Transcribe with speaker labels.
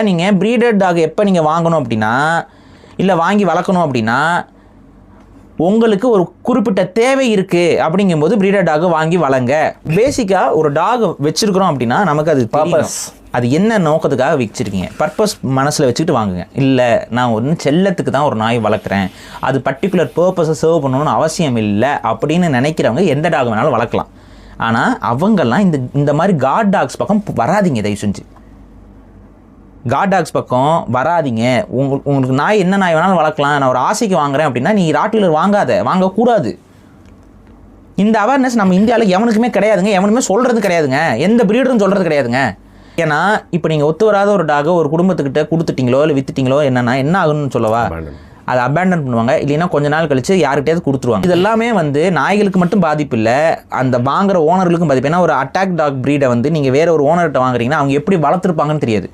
Speaker 1: நீங்கள் ப்ரீடட் டாக் எப்போ நீங்கள் வாங்கணும் அப்படின்னா இல்லை வாங்கி வளர்க்கணும் அப்படின்னா உங்களுக்கு ஒரு குறிப்பிட்ட தேவை இருக்குது அப்படிங்கும்போது ப்ரீடர் டாக் வாங்கி வளங்க. பேசிக்காக ஒரு டாக் வச்சிருக்கிறோம் அப்படின்னா நமக்கு அது.
Speaker 2: Purpose.
Speaker 1: அது என்ன நோக்கத்துக்காக வச்சிருக்கீங்க? பர்பஸ் மனசில் வச்சுக்கிட்டு வாங்குங்க. இல்லை நான் ஒன்று செல்லத்துக்கு தான் ஒரு நாய் வளர்க்குறேன். அது பர்டிகுலர் பர்பஸை சர்வ் பண்ணணும்னு அவசியம் இல்லை அப்படின்னு நினைக்கிறவங்க எந்த டாக் வேணாலும் வளர்க்கலாம். ஆனால் அவங்கெல்லாம் இந்த இந்த மாதிரி காட் டாக்ஸ் பக்கம் வராதீங்க தயவு செஞ்சு. காட் டாக்ஸ் பக்கம் வராதீங்க. உங்களுக்கு உங்களுக்கு நாய் என்ன நாய் வேணாலும் வளர்க்கலாம். நான் ஒரு ஆசைக்கு வாங்குறேன் அப்படின்னா நீ ராட்டிலர் வாங்காத. வாங்கக்கூடாது. இந்த அவேர்னஸ் நம்ம இந்தியாவில் எவனுக்குமே கிடையாதுங்க. எவனுமே சொல்கிறது கிடையாதுங்க. எந்த பிரீடரும் சொல்கிறது கிடையாதுங்க. ஏன்னா இப்போ நீங்கள் ஒத்து வராத ஒரு டாகை ஒரு குடும்பத்துக்கிட்ட கொடுத்துட்டீங்களோ இல்லை வித்துட்டீங்களோ என்னன்னா என்ன ஆகுன்னு சொல்லவா. அதை அபேண்டன் பண்ணுவாங்க. இல்லைன்னா கொஞ்ச நாள் கழிச்சு யார்கிட்டயாவது கொடுத்துருவாங்க. இது எல்லாமே வந்து நாய்களுக்கு மட்டும் பாதிப்பு இல்லை. அந்த வாங்குற ஓனர்களுக்கும் பாதிப்பு. ஏன்னா ஒரு அட்டாக் டாக் ப்ரீடை வந்து நீங்கள் வேற ஒரு ஓனர்கிட்ட வாங்குறீங்கன்னா அவங்க எப்படி வளர்த்துருப்பாங்கன்னு தெரியாது.